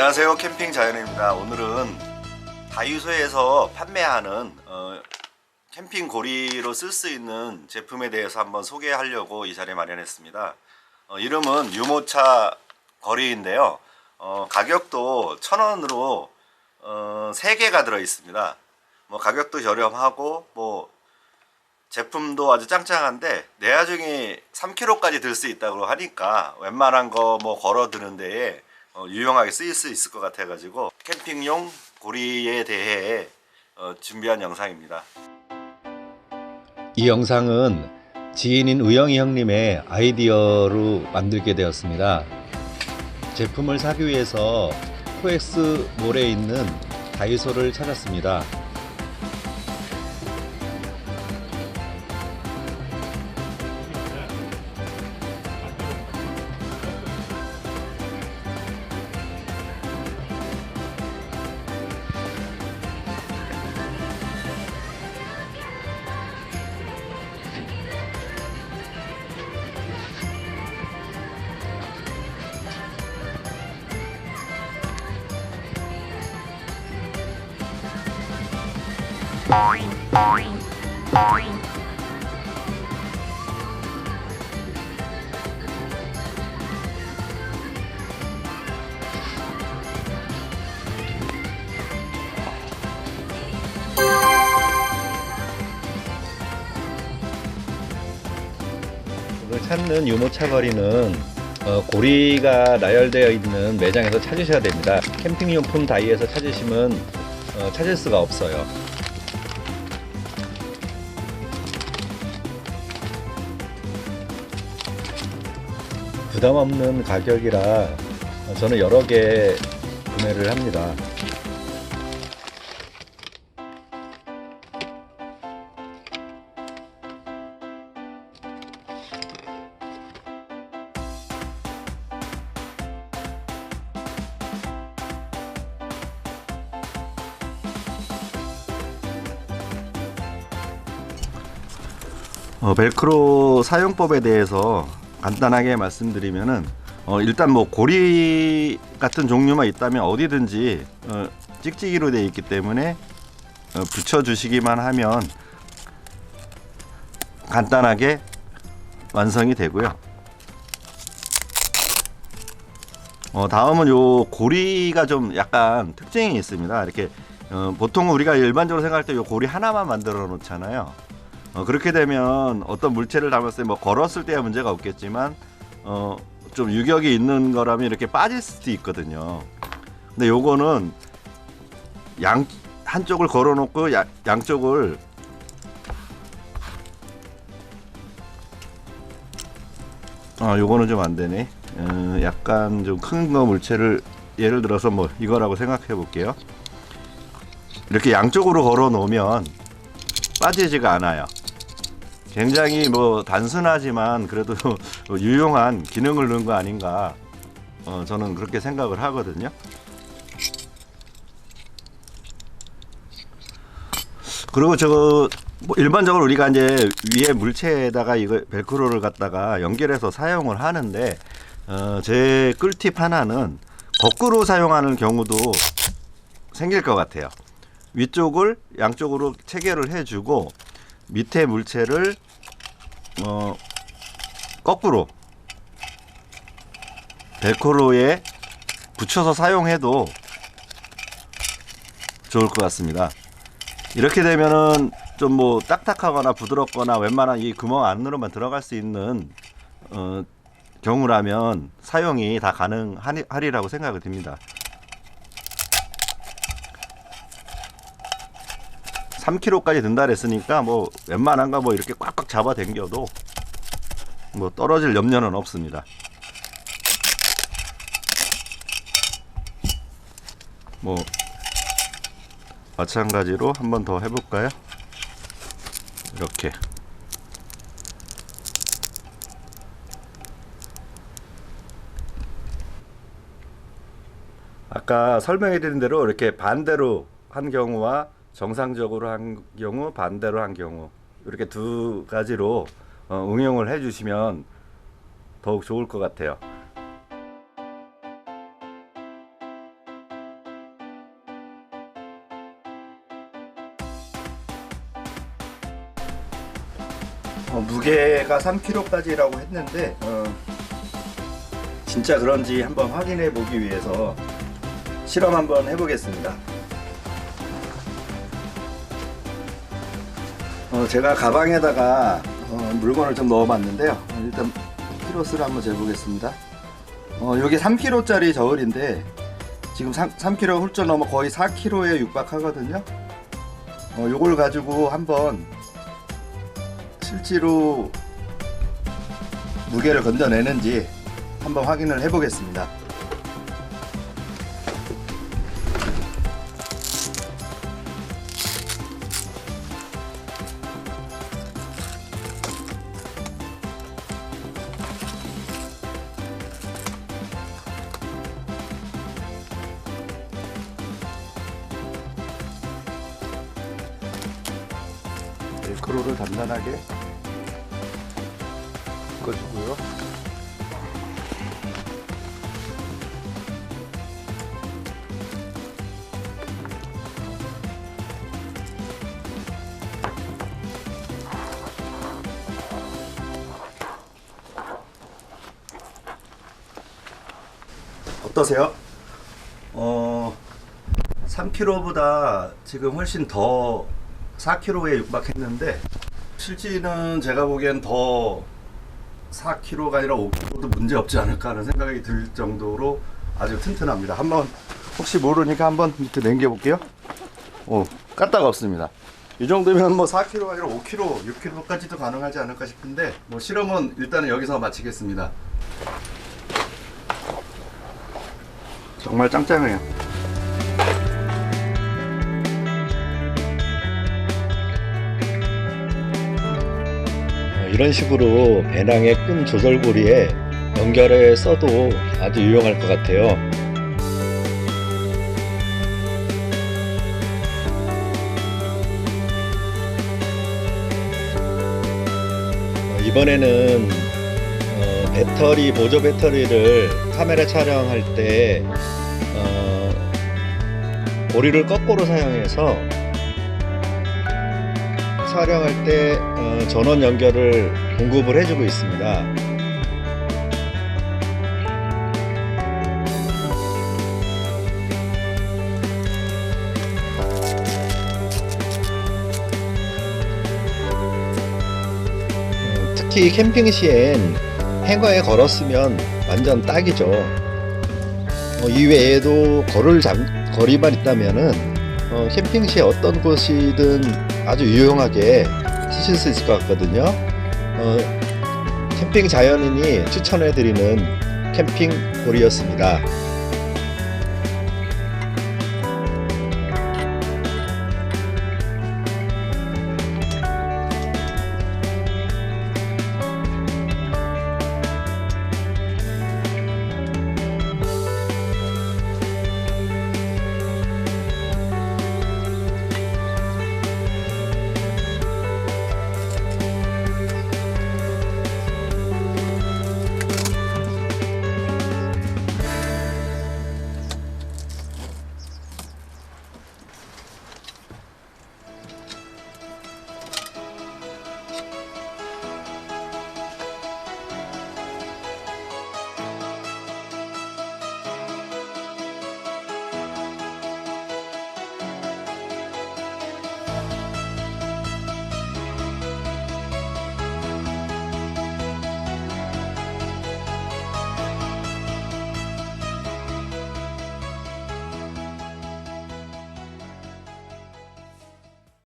안녕하세요. 캠핑 자연입니다. 오늘은 다이소에서 판매하는 어, 캠핑 고리로 쓸 수 있는 제품에 대해서 한번 소개하려고 이 자리 마련했습니다. 어, 이름은 유모차 거리인데요. 어, 가격도 천원으로 어, 3개가 들어 있습니다. 뭐 가격도 저렴하고 뭐 제품도 아주 짱짱한데 내야중에 3kg까지 들 수 있다고 하니까 웬만한 거 뭐 걸어 드는 데에 어, 유용하게 쓰일 수 있을 것 같아 가지고 캠핑용 고리에 대해 어, 준비한 영상입니다. 이 영상은 지인인 우영이 형님의 아이디어로 만들게 되었습니다. 제품을 사기 위해서 코엑스 몰에 있는 다이소를 찾았습니다. 오늘 찾는 유모 차 거리는 어, 고리가 나열되어 있는 매장에서 찾으셔야 됩니다. 캠핑용품 다이에서 찾으시면 어, 찾을 수가 없어요. 부담 없는 가격이라 어, 저는 여러 개 구매를 합니다. 어, 벨크로 사용법에 대해서 간단하게 말씀드리면은 어, 일단 뭐 고리 같은 종류만 있다면 어디든지 어, 찍찍이로 되어 있기 때문에 어, 붙여주시기만 하면 간단하게 완성이 되고요. 어, 다음은 요 고리가 좀 약간 특징이 있습니다. 이렇게 어, 보통 우리가 일반적으로 생각할 때 요 고리 하나만 만들어 놓잖아요. 어, 그렇게 되면 어떤 물체를 담았을 때 뭐 걸었을 때야 문제가 없겠지만 어, 좀 유격이 있는 거라면 이렇게 빠질 수도 있거든요. 근데 요거는 양 한쪽을 걸어 놓고 야- 양쪽을 아, 요거는 좀 안 되네. 어, 약간 좀 큰 거 물체를 예를 들어서 뭐 이거라고 생각해 볼게요. 이렇게 양쪽으로 걸어 놓으면 빠지지가 않아요. 굉장히 뭐 단순하지만 그래도 유용한 기능을 넣은 거 아닌가 어, 저는 그렇게 생각을 하거든요. 그리고 저거 뭐 일반적으로 우리가 이제 위에 물체에다가 이거 벨크로를 갖다가 연결해서 사용을 하는데 어, 제 꿀팁 하나는 거꾸로 사용하는 경우도 생길 것 같아요. 위쪽을 양쪽으로 체결을 해주고 밑에 물체를 어, 거꾸로 벨크로에 붙여서 사용해도 좋을 것 같습니다. 이렇게 되면은 좀 뭐 딱딱하거나 부드럽거나 웬만한 이 구멍 안으로만 들어갈 수 있는 어, 경우라면 사용이 다 가능하리라고 생각이 듭니다. 3kg까지 든다 그랬으니까 뭐 웬만한 거 뭐 이렇게 꽉꽉 잡아 당겨도 뭐 떨어질 염려는 없습니다. 뭐 마찬가지로 한 번 더 해볼까요? 이렇게 아까 설명해 드린 대로 이렇게 반대로 한 경우와 정상적으로 한 경우 반대로 한 경우 이렇게 두 가지로 어, 응용을 해주시면 더욱 좋을 것 같아요. 어, 무게가 3kg까지라고 했는데 어, 진짜 그런지 한번 확인해 보기 위해서 실험 한번 해보겠습니다. 어, 제가 가방에다가 어, 물건을 좀 넣어봤는데요. 어, 일단 키로수를 한번 재보겠습니다. 어, 여기 3kg짜리 저울인데 지금 3, 3kg 훌쩍 넘어 거의 4kg에 육박하거든요. 어, 요걸 가지고 한번 실제로 무게를 건져내는지 한번 확인을 해보겠습니다. 벨크로를 단단하게 묶어주고요. 어떠세요? 어, 3kg보다 지금 훨씬 더 4kg에 육박했는데 실제는 제가 보기엔 더 4kg가 아니라 5kg도 문제 없지 않을까 하는 생각이 들 정도로 아주 튼튼합니다. 한번 혹시 모르니까 한번 밑에 남겨 볼게요. 오, 까딱 없습니다. 이 정도면 뭐 4kg가 아니라 5kg, 6kg까지도 가능하지 않을까 싶은데 뭐 실험은 일단은 여기서 마치겠습니다. 정말 짱짱해요. 이런 식으로 배낭의 끈 조절고리에 연결해 써도 아주 유용할 것 같아요. 어, 이번에는 어, 배터리 보조 배터리를 카메라 촬영할 때 어, 고리를 거꾸로 사용해서 촬영할 때 어, 전원 연결을 공급을 해주고 있습니다. 어, 특히 캠핑 시엔 행어에 걸었으면 완전 딱이죠. 어, 이 외에도 걸을 잠, 거리만 있다면은 어, 캠핑 시에 어떤 곳이든 아주 유용하게 쓰실 수 있을 것 같거든요. 어, 캠핑 자연인이 추천해드리는 캠핑 골이었습니다.